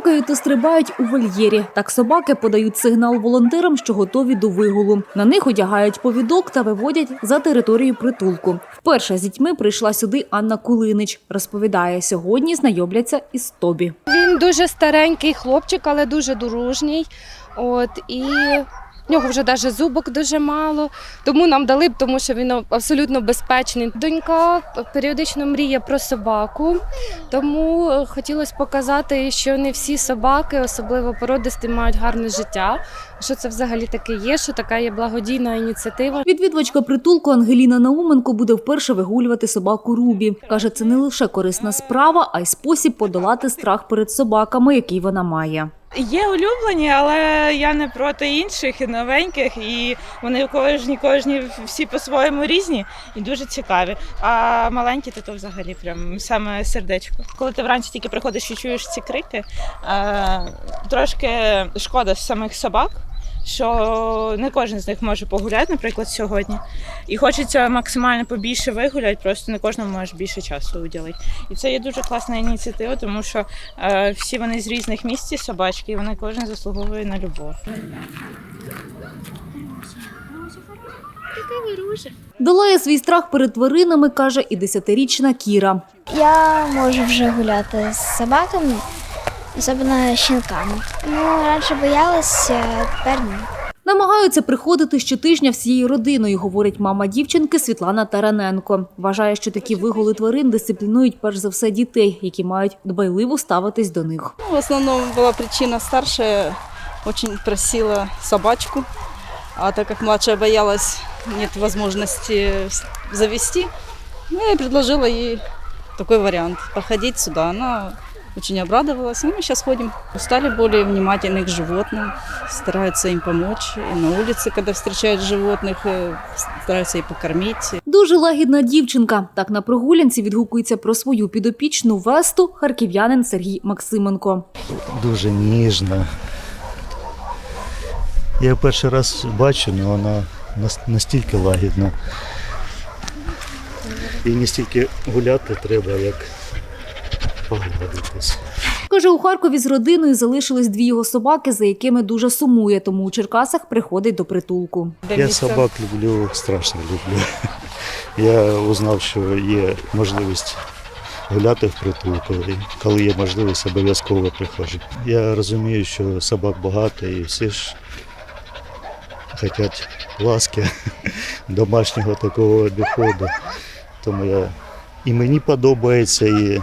гавкають та стрибають у вольєрі. Так собаки подають сигнал волонтерам, що готові до вигулу. На них одягають повідок та виводять за територію притулку. Вперше з дітьми прийшла сюди Анна Кулинич. Розповідає, сьогодні знайомляться із Тобі. Він дуже старенький хлопчик, але дуже дружній. От і в нього вже навіть зубок дуже мало. Тому нам дали б, тому що він абсолютно безпечний. Донька періодично мріє про собаку, тому е, хотілося показати, що не всі собаки, особливо породисті, мають гарне життя. Що це взагалі таке є, що така є благодійна ініціатива. Відвідувачка притулку Ангеліна Науменко буде вперше вигулювати собаку Рубі. Каже, це не лише корисна справа, а й спосіб подолати страх перед собаками, який вона має. Є улюблені, але я не проти інших і новеньких, і вони кожні, кожні всі по-своєму різні і дуже цікаві. А маленькі то, то взагалі прям саме сердечко. Коли ти вранці тільки приходиш і чуєш ці крики, е, трошки шкода самих собак. Що не кожен з них може погуляти, наприклад, сьогодні. І хочеться максимально побільше вигуляти, просто не кожному можеш більше часу уділити. І це є дуже класна ініціатива, тому що е, всі вони з різних місць, собачки, і вони кожен заслуговує на любов. Долає свій страх перед тваринами, каже і десятирічна Кіра. Я можу вже гуляти з собаками, особливо щенками. Ну, раніше боялася, тепер ні. Намагаються приходити щотижня всією родиною, говорить мама дівчинки Світлана Тараненко. Вважає, що такі вигули тварин дисциплінують перш за все дітей, які мають дбайливо ставитись до них. Ну, В основном была причина старшая, очень просила собачку, а так как младшая боялась, нет возможности с- завести, ну, я предложила ей такой вариант, походить сюда. Она очень обрадовалась. Ну, мы сейчас ходим. Стали более внимательны к животным, стараются им помочь. И на улице, когда встречают животных, э, стараются и покормить, Дуже лагідна дівчинка. Так на прогулянці відгукується про свою підопічну весту харків'янин Сергій Максименко. дуже ніжна. Я перший раз бачу, але вона нас- настільки лагідна. І не стільки гуляти треба, як погладитись. Каже, у Харкові з родиною залишились дві його собаки, за якими дуже сумує, тому у Черкасах приходить до притулку. Я собак люблю, страшно люблю. Я узнав, що є можливість гуляти в притулку. І коли є можливість, обов'язково приходжу. Я розумію, що собак багато і всі ж хочуть ласки, домашнього такого доходу. Тому я і мені подобається, і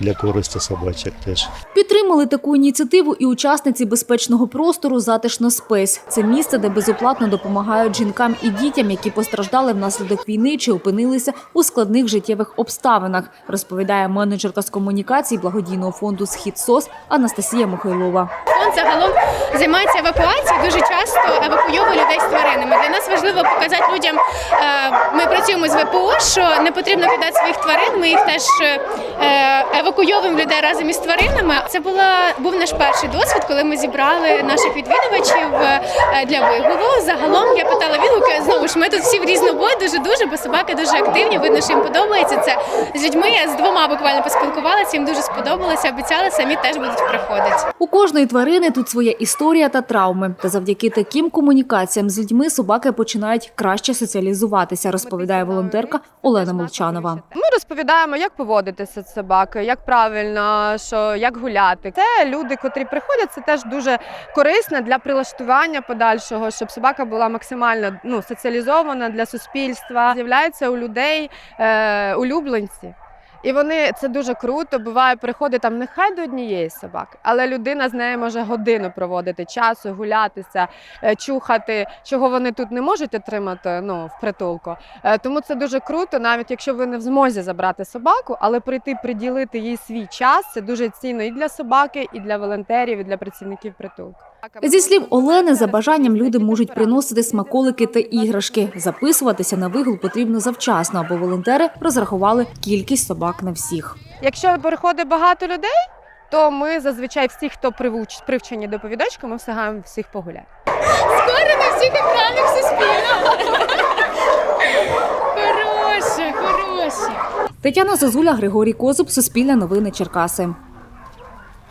для користі собачок теж. Підтримали таку ініціативу і учасниці безпечного простору Затишно Спесь. Це місце, де безоплатно допомагають жінкам і дітям, які постраждали внаслідок війни чи опинилися у складних життєвих обставинах, розповідає менеджерка з комунікацій благодійного фонду Схід СОС Анастасія Михайлова. Загалом займається евакуацією. Дуже часто евакуйовує людей з тваринами. Для нас важливо показати людям. е, Ми працюємо з ВПО, що не потрібно кидати своїх тварин. Ми їх теж е, евакуйовуємо людей разом із тваринами. Це була був наш перший досвід, коли ми зібрали наших відвідувачів е, для вигулу. Загалом я питала відгуки. Знову ж ми тут всі в різнобой, дуже дуже, бо собаки дуже активні. Видно, що їм подобається це з людьми. З двома буквально поспілкувалася. Їм дуже сподобалося. Обіцяли самі теж будуть приходити. У кожної тварини тут своя історія та травми. Та завдяки таким комунікаціям з людьми собаки починають краще соціалізуватися, розповідає волонтерка Олена Молчанова. Ми розповідаємо, як поводитися з собакою, як правильно, що як гуляти. Це люди, котрі приходять, це теж дуже корисно для прилаштування подальшого, щоб собака була максимально ну, соціалізована для суспільства. З'являються у людей е, улюбленці. І вони це дуже круто. Буває, приходить там нехай до однієї собаки, але людина з нею може годину проводити часу, гулятися, е, чухати, чого вони тут не можуть отримати ну, в притулку. Е, Тому це дуже круто, навіть якщо ви не в змозі забрати собаку, але прийти приділити їй свій час це дуже цінно і для собаки, і для волонтерів, і для працівників притулку. Зі слів Олени, за бажанням люди можуть приносити смаколики та іграшки. Записуватися на вигул потрібно завчасно, бо волонтери розрахували кількість собак на всіх. Якщо приходить багато людей, то ми зазвичай всіх, хто привуч, привчені до повідочка, ми встигаємо всіх погуляти. Скоро на всіх екранах Суспільного. Хороше, хороше. Тетяна Зозуля, Григорій Козуб, Суспільне новини Черкаси.